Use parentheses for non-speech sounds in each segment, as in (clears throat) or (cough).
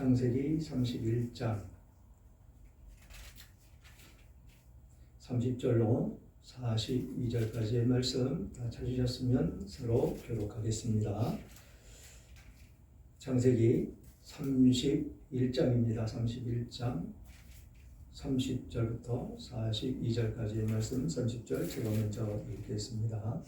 창세기 31장 30절로 42절까지의 말씀 다 찾으셨으면 서로 교독하겠습니다. 창세기 31장입니다. 31장 30절부터 42절까지의 말씀 30절 제가 먼저 읽겠습니다.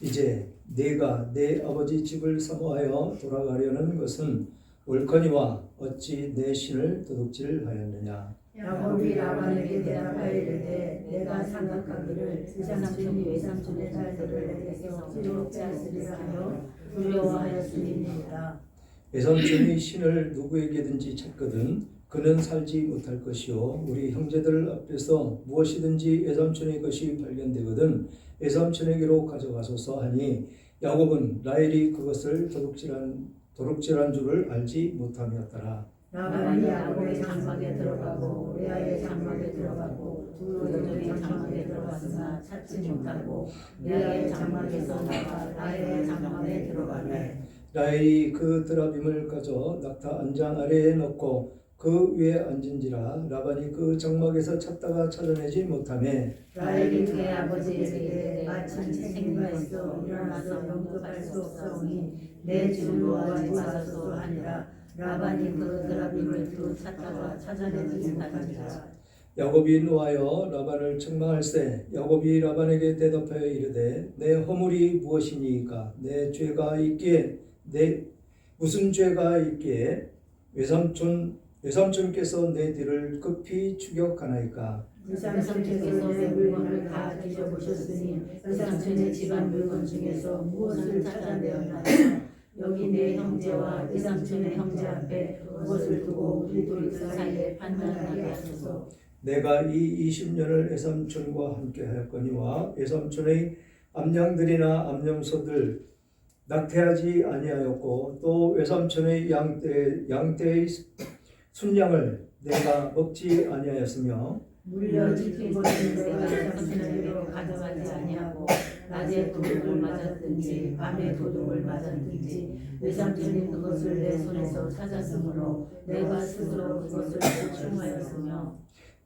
이제 내가 내 아버지 집을 사모하여 돌아가려는 것은 옳거니와 어찌 내 신을 도둑질 하였느냐 야곱이 라반에게 대답하여 이르되 내가 생각하기를 외삼촌이 외삼촌의 딸들을 내게서 두렵지 않으리라 하여 두려워하였음이니이다. 외삼촌이 신을 누구에게든지 찾거든 그는 살지 못할 것이요 우리 형제들 앞에서 무엇이든지 외삼촌의 것이 발견되거든 외삼촌에게로 가져가소서 하니 야곱은 라헬이 그것을 도둑질한 도둑질한 줄을 알지 못함이었더라. 라반이 야곱의 장막에 들어가고 레아의 장막에 들어가고 두 여종의 장막에 들어갔으나 찾지 못하고 레아의 장막에서 나가 라헬의 장막에 들어가매 라헬이 그 드라빔을 가져 낙타 안장 아래에 넣고 그 위에 앉은지라 라반이 그 장막에서 찾다가 찾아내지 못하매 라헬이 그의 아버지에게 마침 생기가 있어 일어나서 영접할 수 없사오니 내 집으로 하지 마소서 하니라. 라반이 그 드라빔을 두루 찾다가 찾아내지 못하니라. 야곱이 노하여 라반을 책망할세. 야곱이 라반에게 대답하여 이르되 내 허물이 무엇이니까? 내 죄가 있기에 내 무슨 죄가 있기에? 외삼촌 외삼촌께서 내 뒤를 급히 추격하나이까? 의상촌께서 내 물건을 다 뒤져보셨으니 의상촌의 집안 물건 중에서 무엇을 찾아내었나이까? 여기 내 형제와 의상촌의 형제 앞에 무엇을 두고 우리 둘 사이에 판단하게 하소서. 내가 이 20년을 외삼촌과 함께 하였거니와 외삼촌의 암양들이나 암염소들 낙태하지 아니하였고 또 외삼촌의 양떼 양떼의 순양을 내가 먹지 아니하였으며 물려 지키고는 내가 의상촌에게로 가져가지 아니하고 낮에 도둑을 맞았든지 밤에 도둑을 맞았든지 외삼촌이 그것을 내 손에서 찾았으므로 내가 스스로 그것을 보충하였으며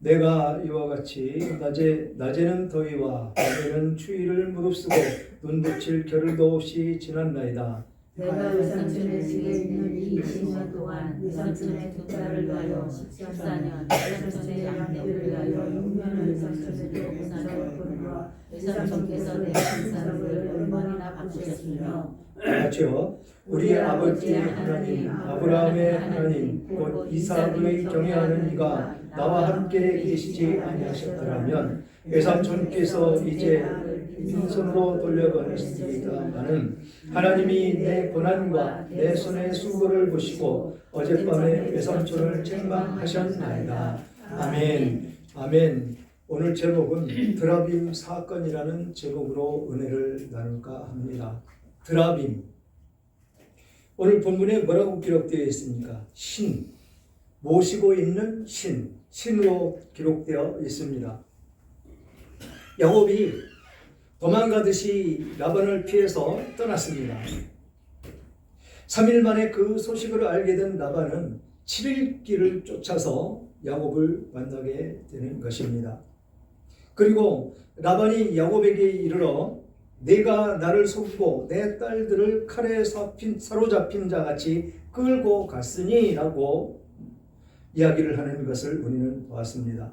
내가 이와 같이 낮에 낮에는 더위와 밤에는 추위를 무릅쓰고 눈 붙일 겨를도 없이 지났나이다. 내가 외삼촌의 집에 있는 이 20년 동안 외삼촌의 두 딸을 위하여 14년 외삼촌의 양떼를 위하여 6년을 외삼촌에게 봉사하였거니와 외삼촌께서 내 신사를 얼마나 바꾸셨으며 같이요. 우리 아버지의 하나님 아브라함의 하나님 곧 이삭의 경외하는 이가 나와 함께 계시지 아니하셨더라면 외삼촌께서 이제 빈손으로 돌려보냈으리다마는 하나님이 내 고난과 내 손의 수고를 보시고 어젯밤에 외삼촌을 책망하셨나이다. 아멘. 아멘. 오늘 제목은 드라빔 사건이라는 제목으로 은혜를 나눌까 합니다. 드라빔. 오늘 본문에 뭐라고 기록되어 있습니까? 신. 모시고 있는 신. 신으로 기록되어 있습니다. 야곱이 도망가듯이 라반을 피해서 떠났습니다. 3일 만에 그 소식을 알게 된 라반은 7일 길을 쫓아서 야곱을 만나게 되는 것입니다. 그리고 라반이 야곱에게 이르러 내가 나를 속이고 내 딸들을 칼에 사핀, 사로잡힌 자 같이 끌고 갔으니 라고 이야기를 하는 것을 우리는 보았습니다.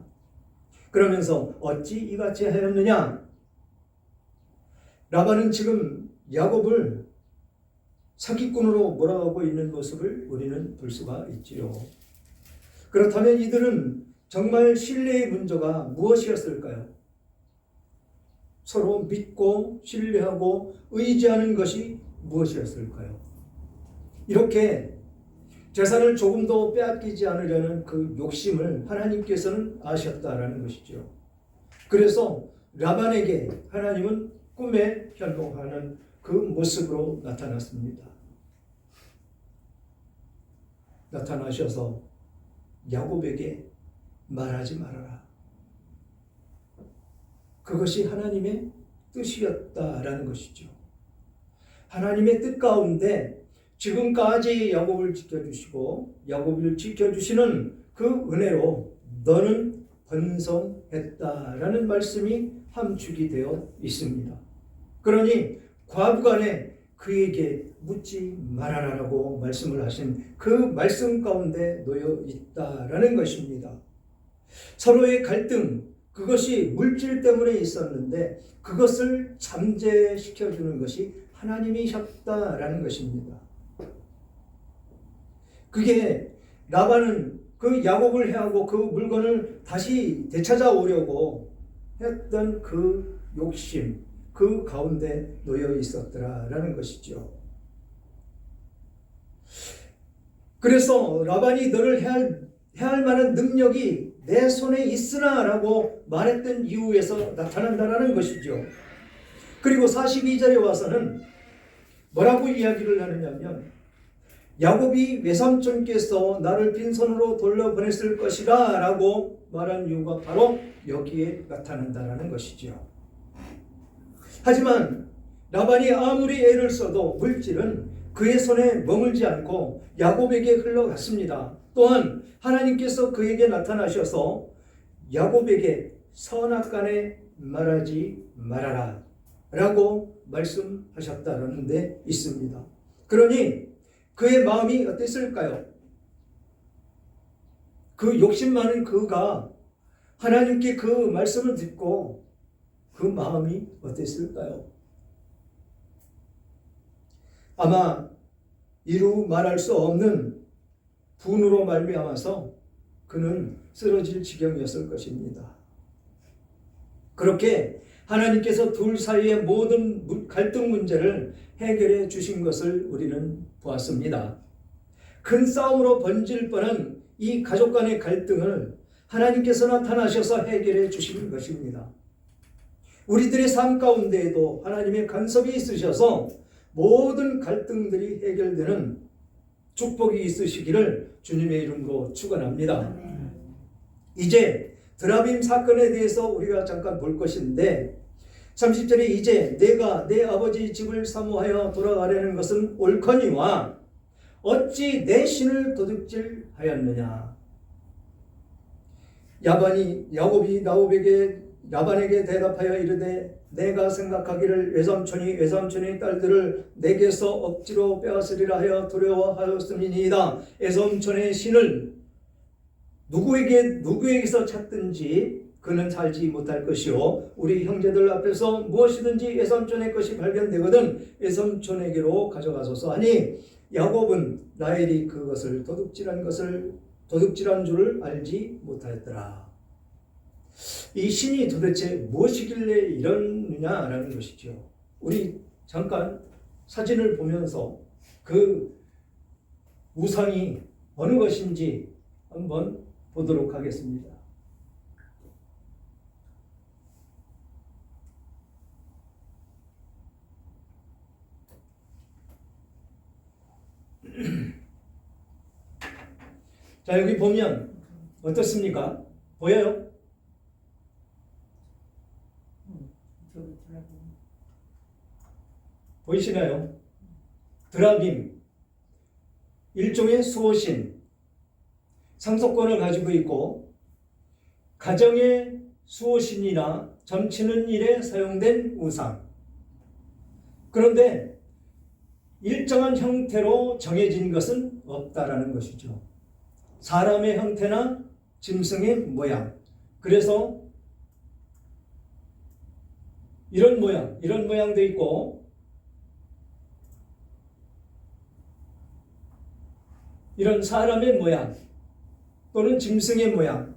그러면서 어찌 이같이 하였느냐? 라반은 지금 야곱을 사기꾼으로 몰아가고 있는 모습을 우리는 볼 수가 있지요. 그렇다면 이들은 정말 신뢰의 문제가 무엇이었을까요? 서로 믿고 신뢰하고 의지하는 것이 무엇이었을까요? 이렇게 재산을 조금도 빼앗기지 않으려는 그 욕심을 하나님께서는 아셨다라는 것이죠. 그래서 라반에게 하나님은 꿈에 현동하는 그 모습으로 나타났습니다. 나타나셔서 야곱에게 말하지 말아라. 그것이 하나님의 뜻이었다라는 것이죠. 하나님의 뜻 가운데 지금까지 야곱을 지켜주시고 야곱을 지켜주시는 그 은혜로 너는 번성했다라는 말씀이 함축이 되어 있습니다. 그러니 과부간에 그에게 묻지 말아라라고 말씀을 하신 그 말씀 가운데 놓여 있다라는 것입니다. 서로의 갈등 그것이 물질 때문에 있었는데 그것을 잠재시켜 주는 것이 하나님이셨다라는 것입니다. 그게 라반은 그 야곱을 해하고 그 물건을 다시 되찾아 오려고 했던 그 욕심 그 가운데 놓여 있었더라라는 것이죠. 그래서 라반이 너를 해할, 해할 만한 능력이 내 손에 있으나라고 말했던 이유에서 나타난다라는 것이죠. 그리고 42절에 와서는 뭐라고 이야기를 하느냐면 야곱이 외삼촌께서 나를 빈손으로 돌려보냈을 것이다 라고 말한 이유가 바로 여기에 나타난다라는 것이죠. 하지만 라반이 아무리 애를 써도 물질은 그의 손에 머물지 않고 야곱에게 흘러갔습니다. 또한 하나님께서 그에게 나타나셔서 야곱에게 선악간에 말하지 말아라 라고 말씀하셨다는 데 있습니다. 그러니 그의 마음이 어땠을까요? 그 욕심 많은 그가 하나님께 그 말씀을 듣고 그 마음이 어땠을까요? 아마 이루 말할 수 없는 분으로 말미암아서 그는 쓰러질 지경이었을 것입니다. 그렇게 하나님께서 둘 사이의 모든 갈등 문제를 해결해 주신 것을 우리는 보았습니다. 큰 싸움으로 번질 뻔한 이 가족 간의 갈등을 하나님께서 나타나셔서 해결해 주신 것입니다. 우리들의 삶 가운데에도 하나님의 간섭이 있으셔서 모든 갈등들이 해결되는 축복이 있으시기를 주님의 이름으로 축원합니다. 이제 드라빔 사건에 대해서 우리가 잠깐 볼 것인데 30절에 이제 내가 내 아버지 집을 사모하여 돌아가려는 것은 옳거니와 어찌 내 신을 도둑질하였느냐 야반이 야곱이 나옵에게 야반에게 대답하여 이르되 내가 생각하기를 외삼촌이 외삼촌의 딸들을 내게서 억지로 빼앗으리라 하여 두려워하였음이니이다. 외삼촌의 신을 누구에게 누구에게서 찾든지 그는 살지 못할 것이요 우리 형제들 앞에서 무엇이든지 외삼촌의 것이 발견되거든 외삼촌에게로 가져가소서 하니 야곱은 라헬이 그것을 도둑질한 것을 도둑질한 줄을 알지 못하였더라. 이 신이 도대체 무엇이길래 이러느냐라는 것이죠. 우리 잠깐 사진을 보면서 그 우상이 어느 것인지 한번 보도록 하겠습니다. (clears throat) 자, 여기 보면 어떻습니까? 보여요? 보이시나요? 드라빔 일종의 수호신 상속권을 가지고 있고 가정의 수호신이나 점치는 일에 사용된 우상 그런데 일정한 형태로 정해진 것은 없다라는 것이죠. 사람의 형태나 짐승의 모양 그래서 이런 모양 이런 모양도 있고 이런 사람의 모양 또는 짐승의 모양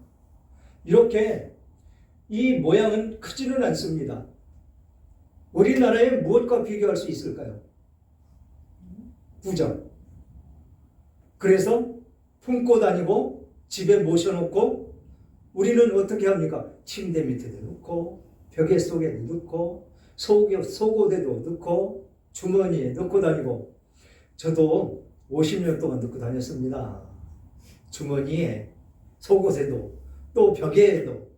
이렇게 이 모양은 크지는 않습니다. 우리나라에 무엇과 비교할 수 있을까요? 부정. 그래서 품고 다니고 집에 모셔놓고 우리는 어떻게 합니까? 침대 밑에도 넣고 벽에 속에도 넣고 속옷에도 넣고 주머니에 넣고 다니고 저도 50년 동안 넣고 다녔습니다. 주머니에, 속옷에도, 또 벽에도.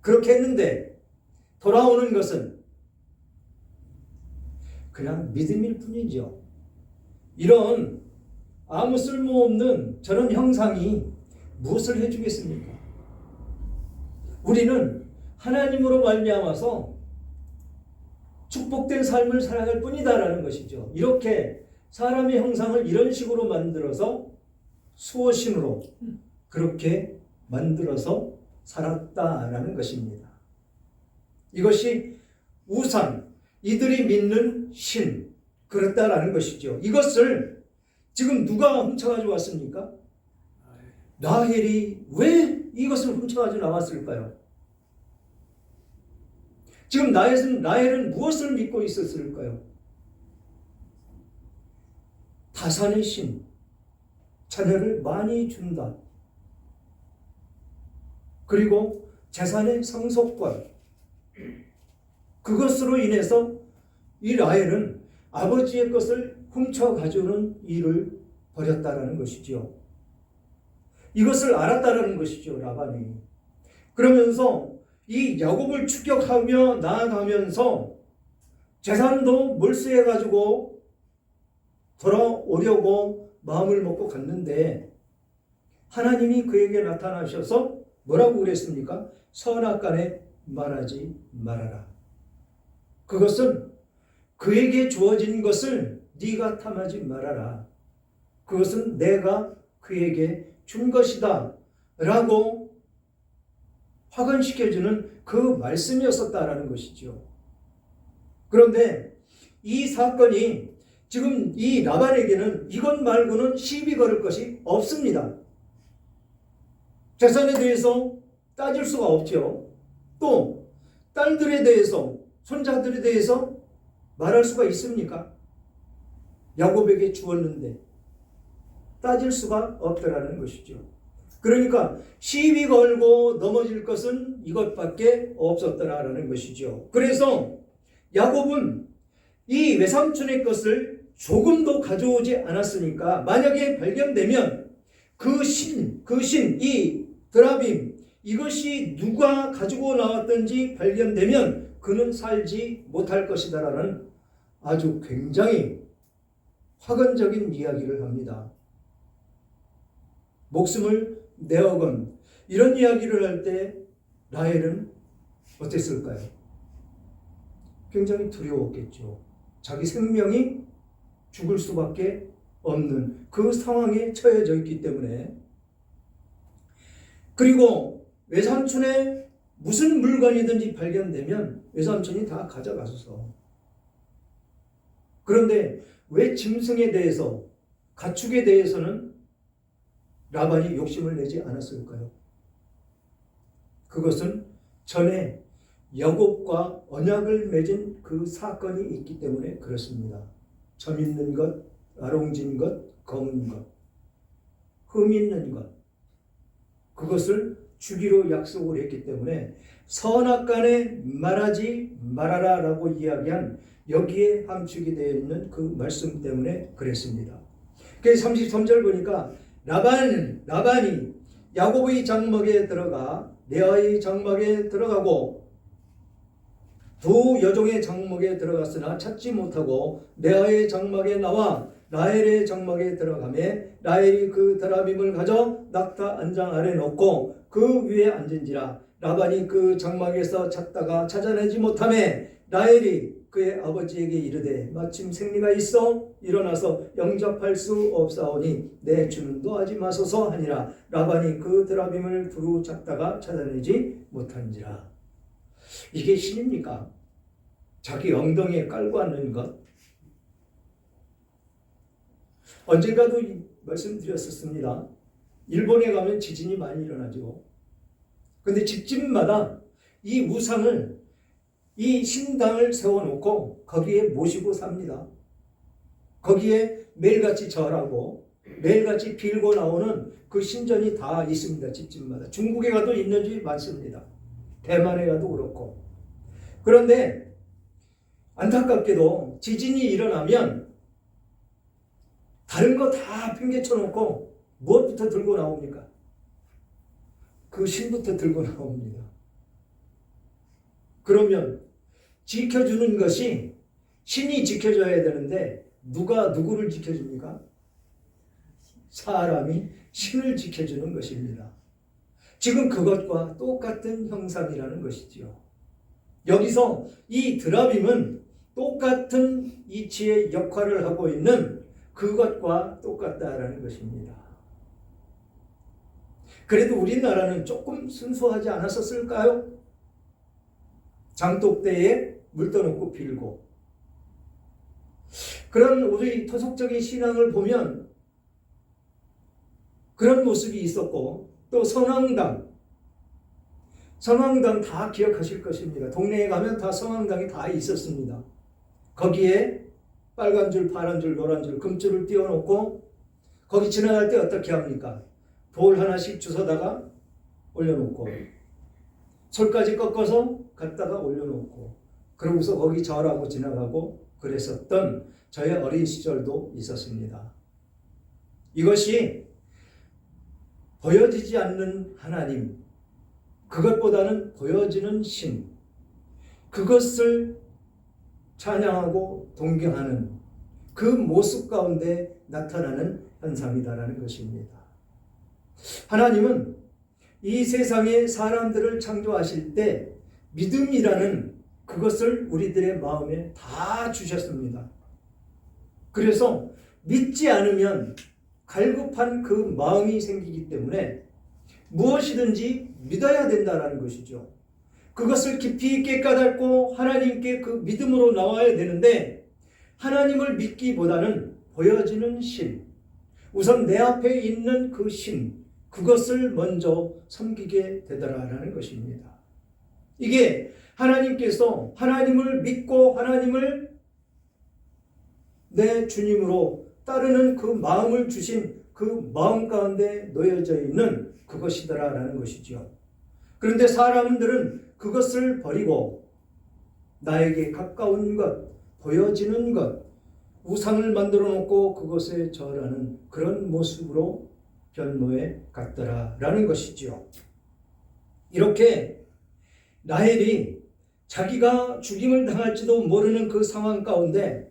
그렇게 했는데 돌아오는 것은 그냥 믿음일 뿐이죠. 이런 아무 쓸모없는 저런 형상이 무엇을 해주겠습니까? 우리는 하나님으로 말미암아서 축복된 삶을 살아갈 뿐이다라는 것이죠. 이렇게 사람의 형상을 이런 식으로 만들어서 수호신으로 그렇게 만들어서 살았다라는 것입니다. 이것이 우상, 이들이 믿는 신, 그렇다라는 것이죠. 이것을 지금 누가 훔쳐가지고 왔습니까? 라헬이 왜 이것을 훔쳐가지고 나왔을까요? 지금 라헬은, 라헬은 무엇을 믿고 있었을까요? 다산의 신, 자녀를 많이 준다. 그리고 재산의 상속권. 그것으로 인해서 이 라헬은 아버지의 것을 훔쳐 가져오는 일을 벌였다라는 것이죠. 이것을 알았다라는 것이죠, 라반이. 그러면서 이 야곱을 추격하며 나아가면서 재산도 몰수해 가지고 돌아오려고 마음을 먹고 갔는데 하나님이 그에게 나타나셔서 뭐라고 그랬습니까? 선악 간에 말하지 말아라. 그것은 그에게 주어진 것을 네가 탐하지 말아라. 그것은 내가 그에게 준 것이다. 라고 확언시켜주는 그 말씀이었었다라는 것이죠. 그런데 이 사건이 지금 이 라반에게는 이것 말고는 시비 걸을 것이 없습니다. 재산에 대해서 따질 수가 없죠. 또 딸들에 대해서 손자들에 대해서 말할 수가 있습니까? 야곱에게 주었는데 따질 수가 없더라는 것이죠. 그러니까 시비 걸고 넘어질 것은 이것밖에 없었더라라는 것이죠. 그래서 야곱은 이 외삼촌의 것을 조금도 가져오지 않았으니까 만약에 발견되면 그 신, 그 신, 이 드라빔 이것이 누가 가지고 나왔든지 발견되면 그는 살지 못할 것이다라는 아주 굉장히 확언적인 이야기를 합니다. 목숨을 내어건 이런 이야기를 할 때 라헬은 어땠을까요? 굉장히 두려웠겠죠. 자기 생명이 죽을 수밖에 없는 그 상황에 처해져 있기 때문에 그리고 외삼촌의 무슨 물건이든지 발견되면 외삼촌이 다 가져가소서. 그런데 왜 짐승에 대해서 가축에 대해서는 라반이 욕심을 내지 않았을까요? 그것은 전에 야곱과 언약을 맺은 그 사건이 있기 때문에 그렇습니다. 점 있는 것, 아롱진 것, 검은 것, 흠 있는 것, 그것을 주기로 약속을 했기 때문에 선악간에 말하지 말아라 라고 이야기한 여기에 함축이 되어 있는 그 말씀 때문에 그랬습니다. 그래서 33절 보니까 라반 라반이 야곱의 장막에 들어가 레아의 장막에 들어가고 두 여종의 장막에 들어갔으나 찾지 못하고 레아의 장막에 나와 라헬의 장막에 들어가매 라헬이 그 드라빔을 가져 낙타 안장 아래 놓고 그 위에 앉은지라 라반이 그 장막에서 찾다가 찾아내지 못하매 라헬이 그의 아버지에게 이르되 마침 생리가 있어 일어나서 영접할 수 없사오니 내 주문도 하지 마소서 하니라 라반이 그 드라빔을 두루 찾다가 찾아내지 못한지라 이게 신입니까? 자기 엉덩이에 깔고 앉는 것 언젠가도 말씀드렸었습니다. 일본에 가면 지진이 많이 일어나죠. 근데 집집마다 이 우상을 이 신당을 세워놓고 거기에 모시고 삽니다. 거기에 매일같이 절하고 매일같이 빌고 나오는 그 신전이 다 있습니다. 집집마다. 중국에 가도 있는 집이 많습니다. 대만에 가도 그렇고. 그런데 안타깝게도 지진이 일어나면 다른 거다 팽개쳐 놓고 무엇부터 들고 나옵니까? 그 신부터 들고 나옵니다. 그러면 지켜주는 것이 신이 지켜줘야 되는데 누가 누구를 지켜줍니까? 사람이 신을 지켜주는 것입니다. 지금 그것과 똑같은 형상이라는 것이지요. 여기서 이 드라빔은 똑같은 이치의 역할을 하고 있는 그것과 똑같다라는 것입니다. 그래도 우리나라는 조금 순수하지 않았었을까요? 장독대에 물 떠놓고 빌고 그런 우리 토속적인 신앙을 보면 그런 모습이 있었고 또 성황당 성황당 다 기억하실 것입니다. 동네에 가면 다 성황당이 다 있었습니다. 거기에 빨간 줄, 파란 줄, 노란 줄, 금줄을 띄워놓고 거기 지나갈 때 어떻게 합니까? 돌 하나씩 주워다가 올려놓고 솔까지 꺾어서 갖다가 올려놓고 그러고서 거기 절하고 지나가고 그랬었던 저의 어린 시절도 있었습니다. 이것이 보여지지 않는 하나님, 그것보다는 보여지는 신, 그것을 찬양하고 동경하는 그 모습 가운데 나타나는 현상이다라는 것입니다. 하나님은 이 세상에 사람들을 창조하실 때 믿음이라는 그것을 우리들의 마음에 다 주셨습니다. 그래서 믿지 않으면 갈급한 그 마음이 생기기 때문에 무엇이든지 믿어야 된다라는 것이죠. 그것을 깊이 있게 깨닫고 하나님께 그 믿음으로 나와야 되는데 하나님을 믿기보다는 보여지는 신, 우선 내 앞에 있는 그 신, 그것을 먼저 섬기게 되더라라는 것입니다. 이게 하나님께서 하나님을 믿고 하나님을 내 주님으로 따르는 그 마음을 주신 그 마음 가운데 놓여져 있는 그것이더라라는 것이죠. 그런데 사람들은 그것을 버리고 나에게 가까운 것, 보여지는 것, 우상을 만들어 놓고 그것에 절하는 그런 모습으로 변모해 갔더라라는 것이죠. 이렇게 라헬이 자기가 죽임을 당할지도 모르는 그 상황 가운데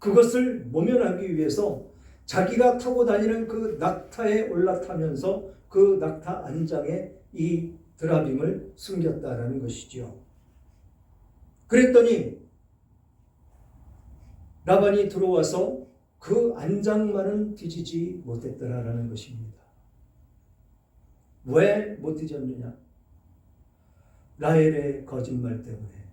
그것을 모면하기 위해서 자기가 타고 다니는 그 낙타에 올라타면서 그 낙타 안장에 이 드라빔을 숨겼다라는 것이죠. 그랬더니 라반이 들어와서 그 안장만은 뒤지지 못했더라라는 것입니다. 왜 못 뒤졌느냐? 라헬의 거짓말 때문에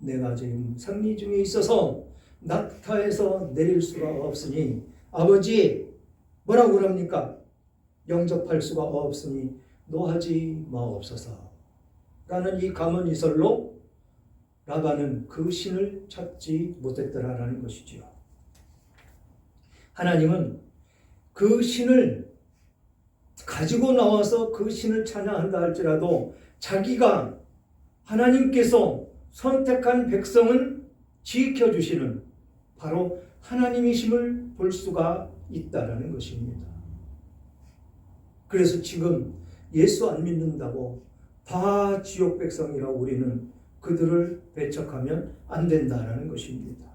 내가 지금 상리 중에 있어서 낙타에서 내릴 수가 없으니 아버지 뭐라고 그럽니까? 영접할 수가 없으니 노하지 마옵소서 라는 이 감언이설로 라반은 그 신을 찾지 못했더라라는 것이지요. 하나님은 그 신을 가지고 나와서 그 신을 찬양한다 할지라도 자기가 하나님께서 선택한 백성은 지켜주시는 바로 하나님이심을 볼 수가 있다라는 것입니다. 그래서 지금 예수 안 믿는다고 다 지옥 백성이라고 우리는 그들을 배척하면 안 된다라는 것입니다.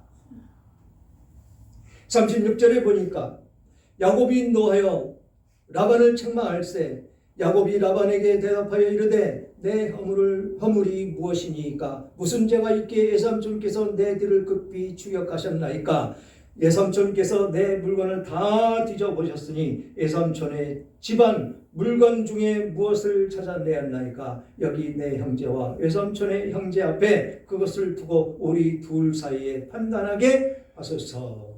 36절에 보니까 야곱이 인도하여 라반을 책망할세 야곱이 라반에게 대답하여 이르되 내 허물을 허물이 무엇이니까? 무슨 죄가 있기에 예삼촌께서 내 뒤를 급히 추격하셨나이까? 예삼촌께서 내 물건을 다 뒤져보셨으니 예삼촌의 집안 물건 중에 무엇을 찾아내었나이까? 여기 내 형제와 예삼촌의 형제 앞에 그것을 두고 우리 둘 사이에 판단하게 하소서.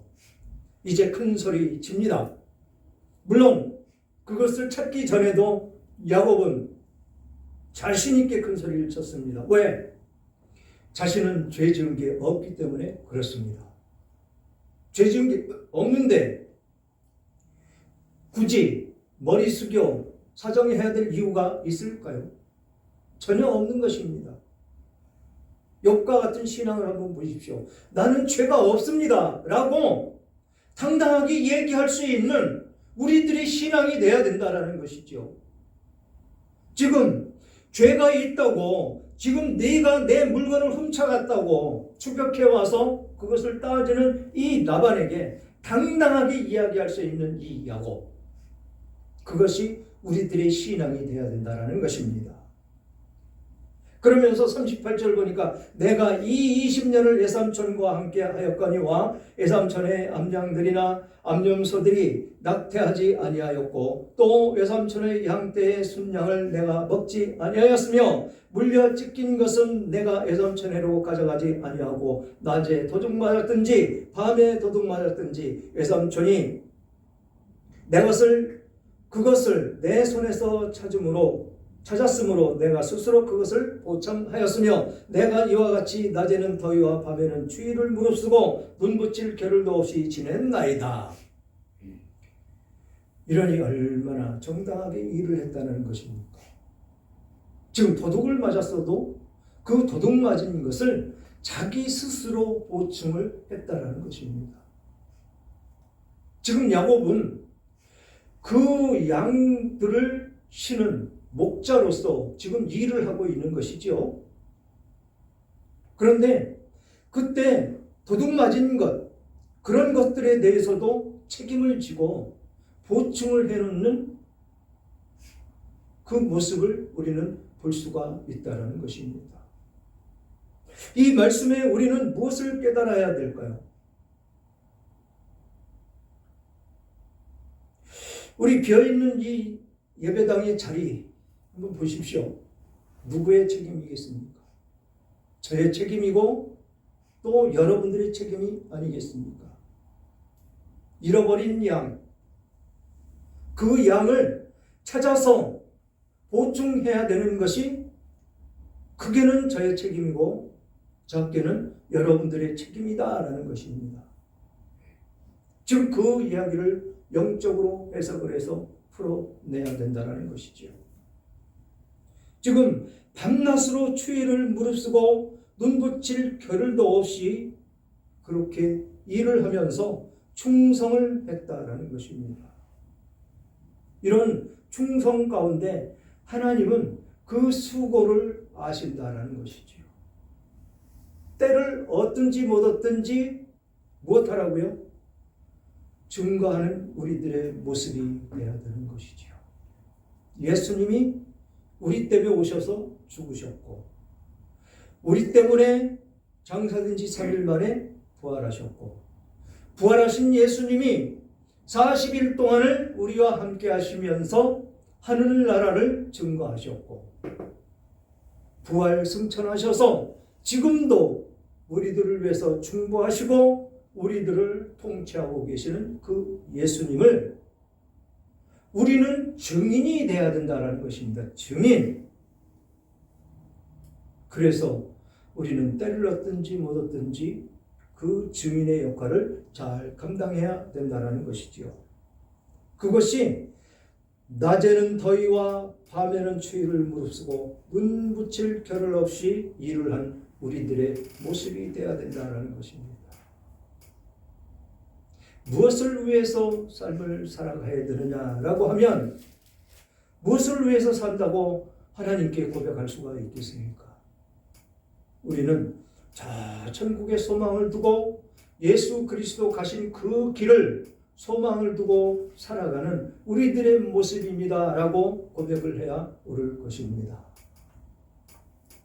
이제 큰 소리 칩니다. 물론 그것을 찾기 전에도 야곱은 자신 있게 큰 소리를 쳤습니다. 왜? 자신은 죄 지은 게 없기 때문에 그렇습니다. 죄 지은 게 없는데 굳이 머리 숙여 사정해야 될 이유가 있을까요? 전혀 없는 것입니다. 욥과 같은 신앙을 한번 보십시오. 나는 죄가 없습니다. 라고 당당하게 얘기할 수 있는 우리들의 신앙이 돼야 된다라는 것이죠. 지금 죄가 있다고 지금 네가 내 물건을 훔쳐갔다고 추격해 와서 그것을 따지는 이 나반에게 당당하게 이야기할 수 있는 이 야곱. 그것이 우리들의 신앙이 되어야 된다는 것입니다. 그러면서 38절 보니까 내가 이 20년을 예삼촌과 함께 하였거니와 예삼촌의 암장들이나 암염소들이 낙태하지 아니하였고 또 예삼촌의 양떼의 순양을 내가 먹지 아니하였으며 물려 찢긴 것은 내가 예삼촌에로 가져가지 아니하고 낮에 도둑 맞았든지 밤에 도둑 맞았든지 예삼촌이 내 것을 그것을 내 손에서 찾음으로 찾았으므로 내가 스스로 그것을 보참하였으며 내가 이와 같이 낮에는 더위와 밤에는 추위를 무릅쓰고 눈붙일 겨를도 없이 지냈나이다. 이러니 얼마나 정당하게 일을 했다는 것입니까? 지금 도둑을 맞았어도 그 도둑 맞은 것을 자기 스스로 보충을 했다는 것입니다. 지금 야곱은 그 양들을 쉬는 목자로서 지금 일을 하고 있는 것이죠. 그런데 그때 도둑 맞은 것, 그런 것들에 대해서도 책임을 지고 보충을 해놓는 그 모습을 우리는 볼 수가 있다는 것입니다. 이 말씀에 우리는 무엇을 깨달아야 될까요? 우리 비어있는 이 예배당의 자리 한번 보십시오. 누구의 책임이겠습니까? 저의 책임이고 또 여러분들의 책임이 아니겠습니까? 잃어버린 양, 그 양을 찾아서 보충해야 되는 것이 크게는 저의 책임이고 작게는 여러분들의 책임이다라는 것입니다. 지금 그 이야기를 영적으로 해석을 해서 풀어내야 된다는 것이지요. 지금 밤낮으로 추위를 무릅쓰고 눈붙일 겨를도 없이 그렇게 일을 하면서 충성을 했다라는 것입니다. 이런 충성 가운데 하나님은 그 수고를 아신다라는 것이지요. 때를 얻든지 못 얻든지 무엇하라고요? 증거하는 우리들의 모습이 되어야 되는 것이지요. 예수님이 우리 때문에 오셔서 죽으셨고, 우리 때문에 장사된 지 3일 만에 부활하셨고, 부활하신 예수님이 40일 동안을 우리와 함께 하시면서 하늘나라를 증거하셨고, 부활 승천하셔서 지금도 우리들을 위해서 중보하시고 우리들을 통치하고 계시는 그 예수님을 우리는 증인이 되어야 된다는 것입니다. 증인. 그래서 우리는 때를 얻든지 못 얻든지 그 증인의 역할을 잘 감당해야 된다는 것이지요. 그것이 낮에는 더위와 밤에는 추위를 무릅쓰고 눈 붙일 겨를 없이 일을 한 우리들의 모습이 되어야 된다는 것입니다. 무엇을 위해서 삶을 살아가야 되느냐라고 하면 무엇을 위해서 산다고 하나님께 고백할 수가 있겠습니까? 우리는 저 천국의 소망을 두고 예수 그리스도 가신 그 길을 소망을 두고 살아가는 우리들의 모습입니다라고 고백을 해야 옳을 것입니다.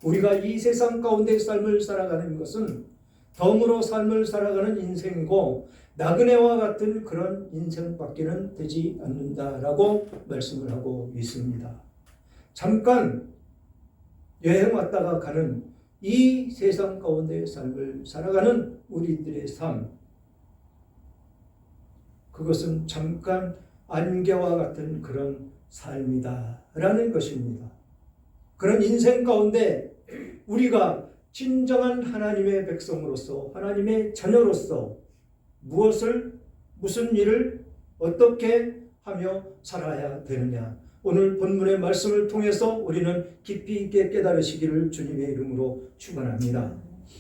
우리가 이 세상 가운데 삶을 살아가는 것은 덤으로 삶을 살아가는 인생이고 나그네와 같은 그런 인생밖에는 되지 않는다라고 말씀을 하고 있습니다. 잠깐 여행 왔다가 가는 이 세상 가운데 삶을 살아가는 우리들의 삶 그것은 잠깐 안개와 같은 그런 삶이다라는 것입니다. 그런 인생 가운데 우리가 진정한 하나님의 백성으로서 하나님의 자녀로서 무엇을 무슨 일을 어떻게 하며 살아야 되느냐 오늘 본문의 말씀을 통해서 우리는 깊이 있게 깨달으시기를 주님의 이름으로 축원합니다.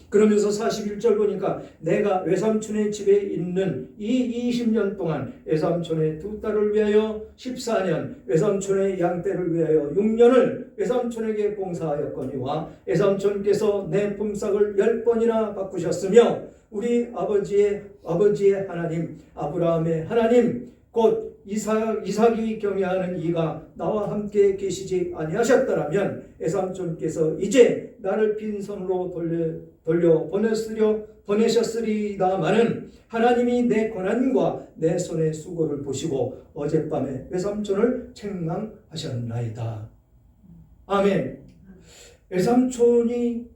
그러면서 41절 보니까 내가 외삼촌의 집에 있는 이 20년 동안 외삼촌의 두 딸을 위하여 14년, 외삼촌의 양떼를 위하여 6년을 외삼촌에게 봉사하였거니와 외삼촌께서 내 품삯을 10번이나 바꾸셨으며 우리 아버지의 아버지의 하나님 아브라함의 하나님 곧 이삭 이삭이 경외하는 이가 나와 함께 계시지 아니하셨더라면 에삼촌께서 이제 나를 빈손으로 돌려 돌려 보냈으려 보내셨으리다마는 하나님이 내 고난과 내 손의 수고를 보시고 어젯밤에 외삼촌을 책망하셨나이다. 아멘. 외삼촌이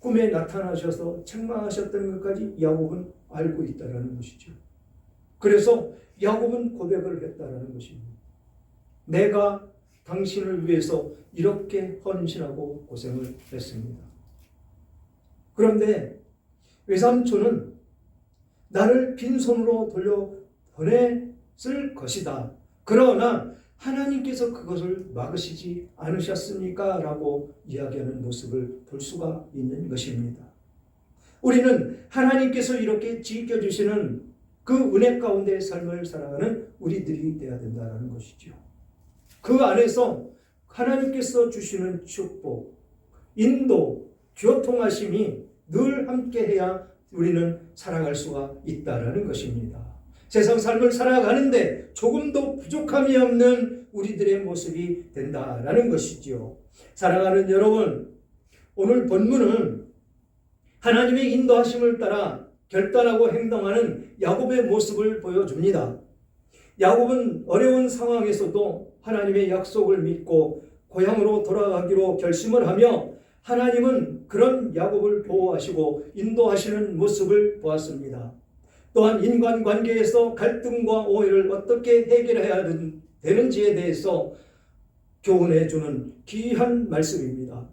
꿈에 나타나셔서 책망하셨던 것까지 야곱은 알고 있다라는 것이죠. 그래서 야곱은 고백을 했다라는 것입니다. 내가 당신을 위해서 이렇게 헌신하고 고생을 했습니다. 그런데 외삼촌은 나를 빈손으로 돌려 보냈을 것이다. 그러나 하나님께서 그것을 막으시지 않으셨습니까? 라고 이야기하는 모습을 볼 수가 있는 것입니다. 우리는 하나님께서 이렇게 지켜주시는 그 은혜 가운데 삶을 살아가는 우리들이 되어야 된다는 것이죠. 그 안에서 하나님께서 주시는 축복, 인도, 교통하심이 늘 함께해야 우리는 살아갈 수가 있다라는 것입니다. 세상 삶을 살아가는데 조금도 부족함이 없는 우리들의 모습이 된다라는 것이지요. 사랑하는 여러분, 오늘 본문은 하나님의 인도하심을 따라 결단하고 행동하는 야곱의 모습을 보여줍니다. 야곱은 어려운 상황에서도 하나님의 약속을 믿고 고향으로 돌아가기로 결심을 하며 하나님은 그런 야곱을 보호하시고 인도하시는 모습을 보았습니다. 또한 인간 관계에서 갈등과 오해를 어떻게 해결해야 되는지에 대해서 교훈해 주는 귀한 말씀입니다.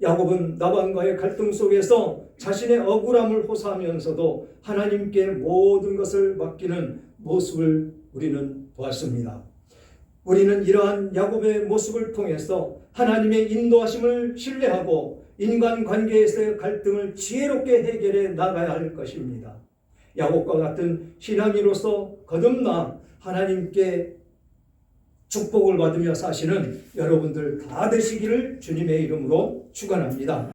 야곱은 나반과의 갈등 속에서 자신의 억울함을 호소하면서도 하나님께 모든 것을 맡기는 모습을 우리는 보았습니다. 우리는 이러한 야곱의 모습을 통해서 하나님의 인도하심을 신뢰하고 인간 관계에서의 갈등을 지혜롭게 해결해 나가야 할 것입니다. 야곱과 같은 신앙인으로서 거듭나 하나님께 축복을 받으며 사시는 여러분들 다 되시기를 주님의 이름으로 축원합니다.